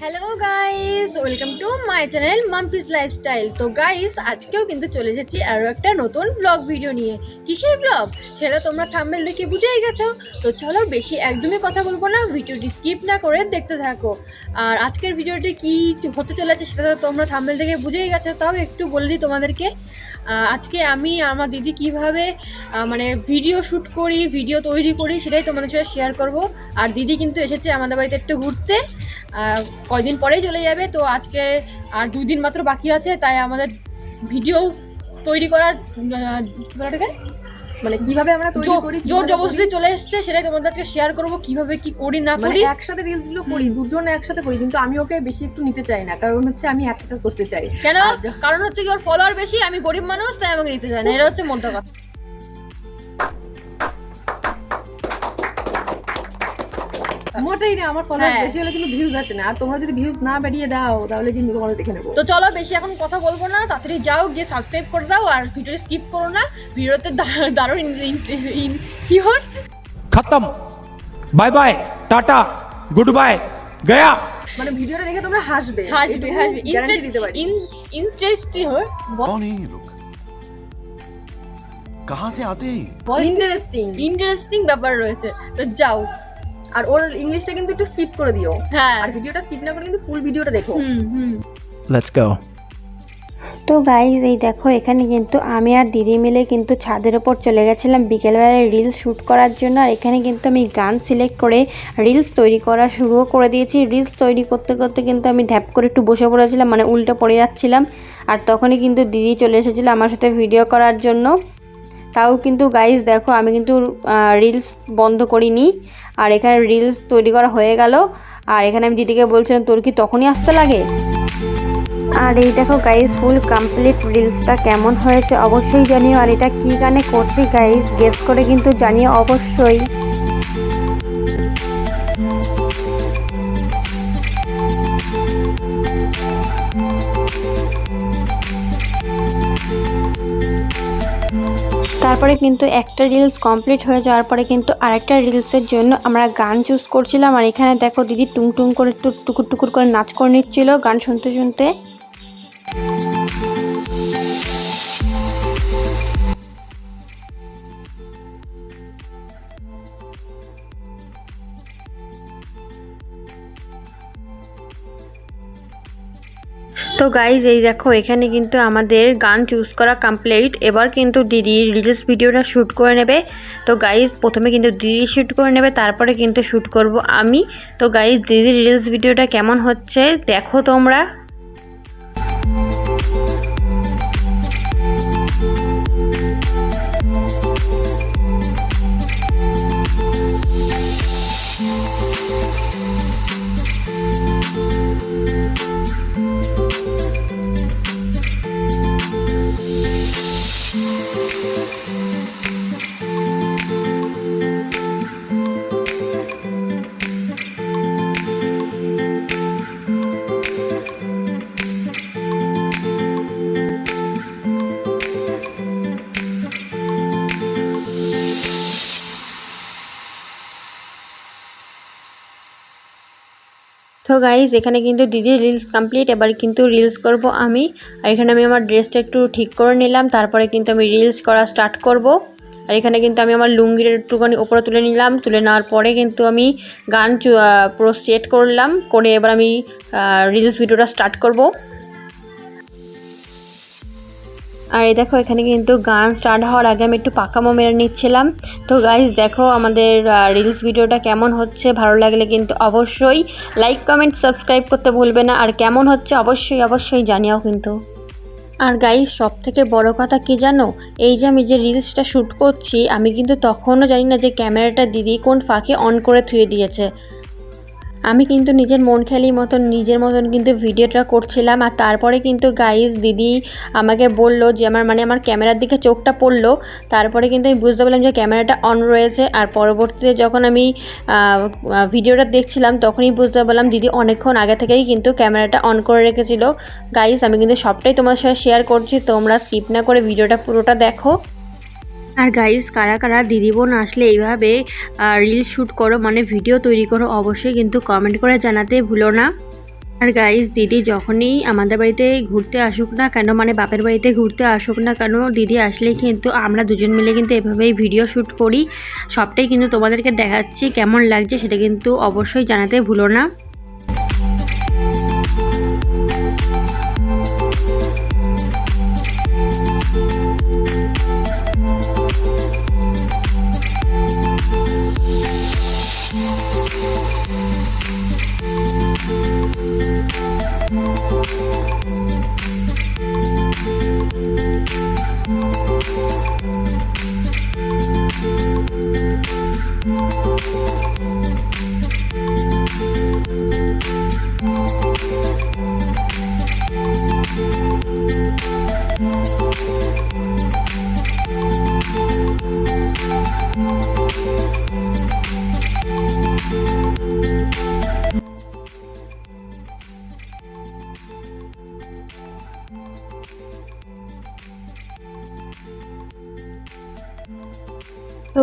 Hello guys welcome to my channel Mampi's lifestyle তো guys আজকেও কিন্তু চলে এসেছি আরও একটা নতুন ব্লগ ভিডিও নিয়ে। কিসের ব্লগ সেটা তোমরা থাম্বেল দেখে বুঝেই গেছো। তো, চলো বেশি একদমই কথা বলব না, ভিডিওটি স্কিপ না করে দেখতে থাকো। আর আজকের ভিডিওটি কি হতে চলেছে সেটা তোমরা থাম্বেল দেখে বুঝেই গেছো, তাও একটু বলে দিই তোমাদেরকে। আজকে আমি আমার দিদি কীভাবে মানে ভিডিও শ্যুট করি ভিডিও তৈরি করি সেটাই তোমাদের সাথে শেয়ার করব আর দিদি কিন্তু এসেছে আমাদের বাড়িতে একটু ঘুরতে কয়দিন পরেই চলে যাবে, তো আজকে আর দুই দিন মাত্র বাকি আছে, তাই আমাদের ভিডিও তৈরি করার? মানে কীভাবে আমরা তৈরি করি জোর জবরদস্তি চলে এসেছে সেটাই তোমাদের আজকে শেয়ার করব কীভাবে কি করি না মানে করি। একসাথে রিলসগুলো করি দুজন একসাথে করি কিন্তু আমি ওকে বেশি একটু নিতে চাই না কারণ হচ্ছে আমি একটা করতে চাই। কেন? কারণ হচ্ছে কি ওর ফলোয়ার বেশি আমি গরিব মানুষ তাই আমাকে নিতে চাই না এটা হচ্ছে মোদ্দা কথা। মোটেই না আমার ফলোয়ার হ্যাঁ। বেশি হলে কিন্তু ভিউজ আসে না আর তোমরা যদি ভিউজ না বাড়িয়ে দাও তাহলে কিন্তু তোমাদের দেখে নেবো তো চলো বেশি এখন কথা বলবো না তাড়াতাড়ি যাও গিয়ে সাবস্ক্রাইব করে দাও আর ভিডিও স্কিপ করো না ভিডিওতে দা- দারুণ ইন- ইন- ইন- কি হচ্ছে खत्म bye bye tata goodbye गया মানে ভিডিওটা দেখে তোমরা হাসবে হাসবে হাসবে গ্যারান্টি দিতে পারি ইন্টারেস্টিং হয় कौन है ये लोग कहाँ से आते हैं ये? ইন্টারেস্টিং ইন্টারেস্টিং ব্যাপার রয়েছে তো যাও আর ওর ইংলিশটা কিন্তু একটু স্কিপ করে দিও। হ্যাঁ। আর ভিডিওটা স্কিপ না করে কিন্তু ফুল ভিডিওটা দেখো। লেটস গো তো গাইজ এই দেখো এখানে কিন্তু আমি আর দিদি মিলে কিন্তু ছাদের ওপর চলে গেছিলাম বিকেলবেলায় রিলস শ্যুট করার জন্য। আর এখানে কিন্তু আমি গান সিলেক্ট করে রিলস তৈরি করা শুরুও করে দিয়েছি। রিলস তৈরি করতে করতে কিন্তু আমি ধ্যাপ করে একটু বসে পড়েছিলাম মানে উল্টো পড়ে যাচ্ছিলাম। আর তখনই কিন্তু দিদি চলে এসেছিল আমার সাথে ভিডিও করার জন্য। তাও কিন্তু গাইজ দেখো আমি কিন্তু রিলস বন্ধ করিনি। আর এখানে রিলস তৈরি করা হয়ে গেল। আর এখানে আমি দিদিকে বলছিলাম, তোর কি তখনই আসতে লাগে? আর এই দেখো গাইজ ফুল কমপ্লিট রিলসটা কেমন হয়েছে অবশ্যই জানিও। আর এটা কি গানে করছি গাইজ গেস করে কিন্তু জানিও অবশ্যই। তারপরে কিন্তু একটা রিলস কমপ্লিট হয়ে যাওয়ার পরে কিন্তু আরেকটা রিলসের জন্য আমরা গান চুজ করছিলাম। আর এখানে দেখো দিদি টুং টুং করে টুকুর টুকুর করে নাচ করে নিচ্ছিল গান শুনতে শুনতে। তো গাইজ এই দেখো, এখানে কিন্তু আমাদের গান চুজ করা কমপ্লিট এবার কিন্তু দিদি রিলস ভিডিওটা শ্যুট করে নেবে। তো গাইজ প্রথমে কিন্তু দিদি শ্যুট করে নেবে, তারপরে কিন্তু শ্যুট করব আমি। তো গাইজ দিদির রিলস ভিডিওটা কেমন হচ্ছে, দেখো তোমরা। গাইজ এখানে কিন্তু দিদির রিলস কমপ্লিট এবার কিন্তু রিলস করব আমি। আর এখানে আমি আমার ড্রেসটা একটু ঠিক করে নিলাম, তারপরে কিন্তু আমি রিলস করা স্টার্ট করব। আর এখানে কিন্তু আমি আমার লুঙ্গির একটুখানি ওপরে তুলে নিলাম, তুলে নেওয়ার পরে কিন্তু আমি গান পুরো সেট করলাম, করে এবার আমি রিলস ভিডিওটা স্টার্ট করব। আর এই দেখো, এখানে কিন্তু গান স্টার্ট হওয়ার আগে আমি একটু পাকামো মেরে নিচ্ছিলাম। তো গাইজ দেখো আমাদের রিলস ভিডিওটা কেমন হচ্ছে, ভালো লাগলে কিন্তু অবশ্যই লাইক কমেন্ট সাবস্ক্রাইব করতে ভুলবে না। আর কেমন হচ্ছে, অবশ্যই অবশ্যই জানিও কিন্তু। আর গাইজ সব থেকে বড় কথা কি জানো? এই যে আমি যে রিলসটা শ্যুট করছি, আমি কিন্তু তখনও জানি না যে ক্যামেরাটা দিদি কোন ফাঁকে অন করে থুয়ে দিয়েছে। আমি কিন্তু নিজের মন খেলি মতন, নিজের মতন কিন্তু ভিডিওটা করছিলাম আর তারপরে কিন্তু গাইজ দিদি আমাকে বলল যে আমার মানে আমার ক্যামেরার দিকে চোখটা পড়ল, তারপরে কিন্তু আমি বুঝতে পারলাম যে ক্যামেরাটা অন রয়েছে আর পরবর্তীতে যখন আমি ভিডিওটা দেখছিলাম তখনই বুঝতে পারলাম দিদি অনেকক্ষণ আগে থেকেই কিন্তু ক্যামেরাটা অন করে রেখেছিল। গাইজ আমি কিন্তু সবটাই তোমার সাথে শেয়ার করছি, তোমরা স্কিপ না করে ভিডিওটা পুরোটা দেখো। আর গাইজ কারা কারা দিদি বোন আসলে এইভাবে রিল শ্যুট করো মানে ভিডিও তৈরি করো, অবশ্যই কিন্তু কমেন্ট করে জানাতে ভুলো না। আর গাইজ দিদি যখনই আমাদের বাড়িতে ঘুরতে আসুক না কেন মানে বাপের বাড়িতে ঘুরতে আসুক না কেন, দিদি আসলে কিন্তু আমরা দুজন মিলে কিন্তু এভাবেই ভিডিও শ্যুট করি। সবটাই কিন্তু তোমাদেরকে দেখাচ্ছি, কেমন লাগছে সেটা কিন্তু অবশ্যই জানাতে ভুলো না।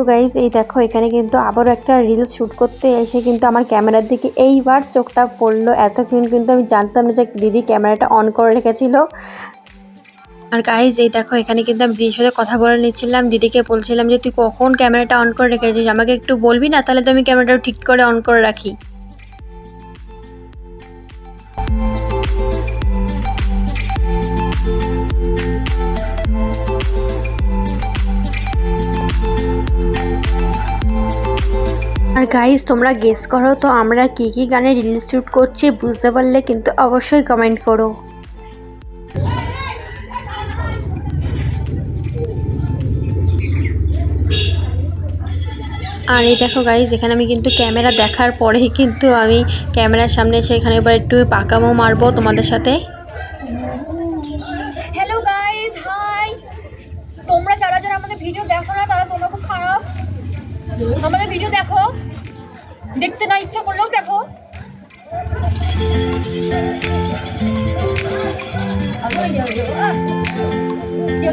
গাইজ এই দেখো, এখানে কিন্তু আবারও একটা রিলস শ্যুট করতে এসে কিন্তু আমার ক্যামেরার দিকে এইবার চোখটা পড়ল। এতক্ষণ কিন্তু আমি জানতাম না যে দিদি ক্যামেরাটা অন করে রেখেছিল। আর গাইজ এই দেখো, এখানে কিন্তু আমি দিদির সাথে কথা বলে নিচ্ছিলাম। দিদিকে বলছিলাম যে, তুই কখন ক্যামেরাটা অন করে রেখেছিস? আমাকে একটু বলবি না? তাহলে তো আমি ক্যামেরাটা ঠিক করে অন করে রাখি। আর গাইজ তোমরা গেস করো তো আমরা কি কি গানে রিলস শ্যুট করছি, বুঝতে পারলে কিন্তু অবশ্যই কমেন্ট করো। আর এই দেখো গাইজ এখানে আমি কিন্তু ক্যামেরা দেখার পরেই কিন্তু আমি ক্যামেরার সামনে এসে এখানে এবার একটু পাকামো মারবো তোমাদের সাথে। হ্যালো গাইস হাই তোমরা যারা যারা আমাদের ভিডিও দেখো না, তারা তোমরা খুব খারাপ। আমাদের ভিডিও দেখো। দেখতে না ইচ্ছা করলেও দেখো। কি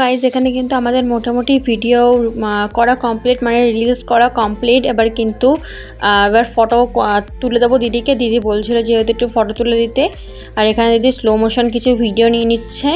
গাইজ এখানে কিন্তু আমাদের মোটামুটি ভিডিও করা কমপ্লিট মানে রিলিজ করা কমপ্লিট এবার কিন্তু এবার ফটো তুলে দেবো দিদিকে। দিদি বলছিল যেহেতু একটু ফটো তুলে দিতে। আর এখানে দিদি স্লো মোশন কিছু ভিডিও নিয়ে নিচ্ছে।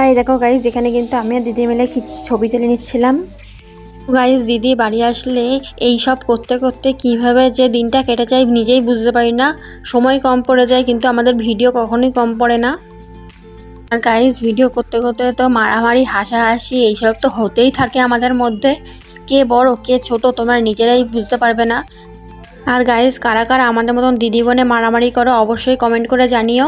আর এই দেখো গাইজ এখানে কিন্তু আমি আর দিদি মিলে ছবি তুলে নিচ্ছিলাম। গাইজ দিদি বাড়ি আসলে এই সব করতে করতে কীভাবে যে দিনটা কেটে যায় নিজেই বুঝতে পারি না। সময় কম পড়ে যায়, কিন্তু আমাদের ভিডিও কখনোই কম পড়ে না। আর গাইজ ভিডিও করতে করতে তো মারামারি, হাসাহাসি, এইসব তো হতেই থাকে আমাদের মধ্যে। কে বড়, কে ছোট, তোমরা নিজেরাই বুঝতে পারবে না। আর গাইজ কারা কারা আমাদের মতন দিদি বোনে মারামারি করো, অবশ্যই কমেন্ট করে জানিও।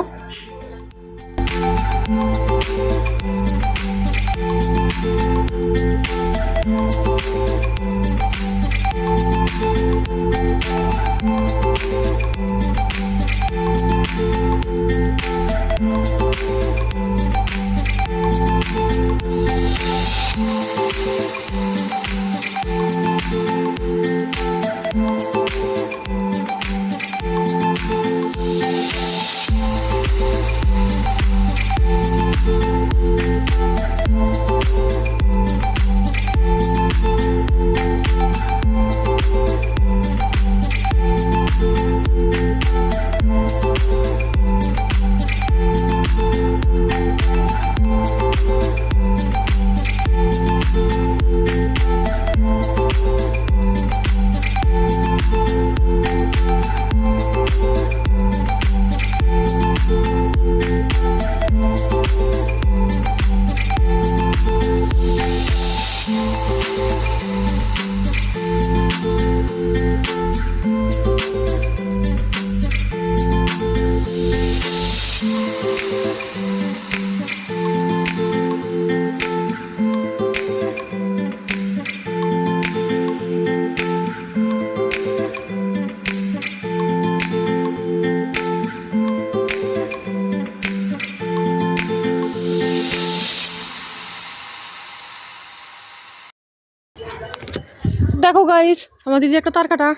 গাইস আমার দিদি একটা তার কাটা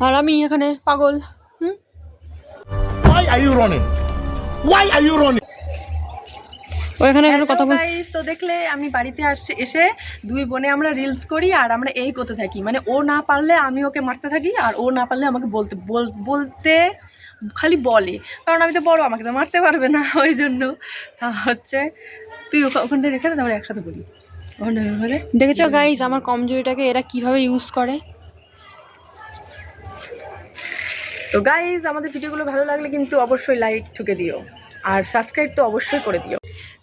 আর আমি এখানে পাগল হুম Why are you running? Why are you running? ও এখানে এখানে কথা বল তো দেখলে আমি বাড়িতে আসছে এসে দুই বোনে আমরা রিলস করি আর আমরা এই করতে থাকি মানে ও না পারলে আমি ওকে মারতে থাকি আর ও না পারলে আমাকে বলতে বল- বলতে খালি বলে কারণ আমি তো বড় আমাকে তো মারতে পারবে না ওই জন্য তা হচ্ছে তুই ওখা- ওখানটা রেখে তারপরে একসাথে দে। দেখেছ গাইজ আমার কমজোরিটাকে এরা কীভাবে ইউজ করে? তো গাইজ আমাদের ভিডিওগুলো ভালো লাগলে কিন্তু অবশ্যই লাইক ঠুকে দিও। আর সাবস্ক্রাইব তো অবশ্যই করে দিও।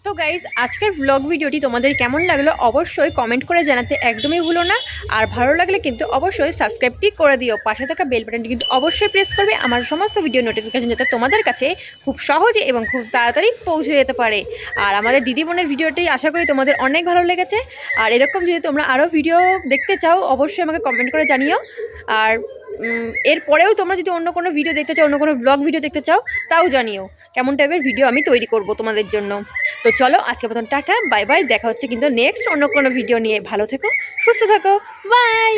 তো গাইজ আজকের ব্লগ ভিডিওটি তোমাদের কেমন লাগল অবশ্যই কমেন্ট করে জানাতে একদমই ভুলো না। আর ভালো লাগলে কিন্তু অবশ্যই সাবস্ক্রাইবটি করে দিও। পাশে থাকা বেল বাটনটি কিন্তু অবশ্যই প্রেস করবে। আমার সমস্ত ভিডিও নোটিফিকেশন যাতে তোমাদের কাছে খুব সহজে এবং খুব তাড়াতাড়ি পৌঁছে যেতে পারে। আর আমাদের দিদি বোনের ভিডিওটি আশা করি তোমাদের অনেক ভালো লেগেছে। আর এরকম যদি তোমরা আরও ভিডিও দেখতে চাও, অবশ্যই আমাকে কমেন্ট করে জানিও। আর এরপরেও তোমরা যদি অন্য কোনো ভিডিও দেখতে চাও, অন্য কোনো ব্লগ ভিডিও দেখতে চাও, তাও জানিও। কেমন টাইপের ভিডিও আমি তৈরি করব তোমাদের জন্য। তো চলো, আজকে মতন টাটা বাই বাই দেখা হচ্ছে কিন্তু নেক্সট অন্য কোনো ভিডিও নিয়ে। ভালো থেকো, সুস্থ থাকো বাই